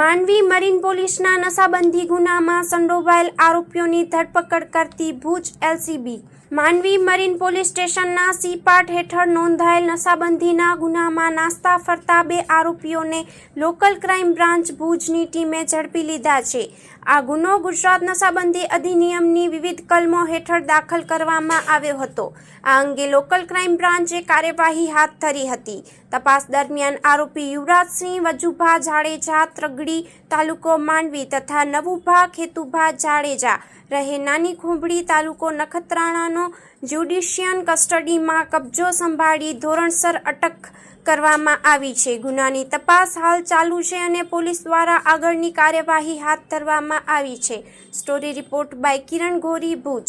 Mandvi marine પોલીસના નશાબંધી ગુનામાં સંડોવાયેલ આરોપીઓની ધરપકડ કરતી Bhuj LCB Mandvi marine police સ્ટેશનના સીપાટ હેઠળ નોંધાયેલ નશાબંધીના ગુનામાં નાસ્તા ફરતા બે આરોપીઓને લોકલ ક્રાઇમ બ્રાન્ચ ભુજની ટીમે ઝડપી લીધા છે. આ ગુનો ગુજરાત નશાબંધી અધિનિયમની વિવિધ કલમો હેઠળ દાખલ કરવામાં આવ્યો હતો. આ અંગે લોકલ ક્રાઇમ બ્રાન્ચે કાર્યવાહી હાથ ધરી હતી. તપાસ દરમિયાન આરોપી યુવરાજસિંહ, વજુભા જાડેજા, ત્રગડી તાલુકો માંડવી તથા નવુભા ખેતુભા જાડેજા રહે નાની ખુંભડી તાલુકો નખત્રાણાનો જ્યુડિશિયન કસ્ટડીમાં કબજો સંભાળી ધોરણસર અટક કરવામાં આવી છે. ગુનાની તપાસ હાલ ચાલુ છે અને પોલીસ દ્વારા આગળની કાર્યવાહી હાથ ધરવામાં આવી છે. Story report by Kiran Gori, Bhuj.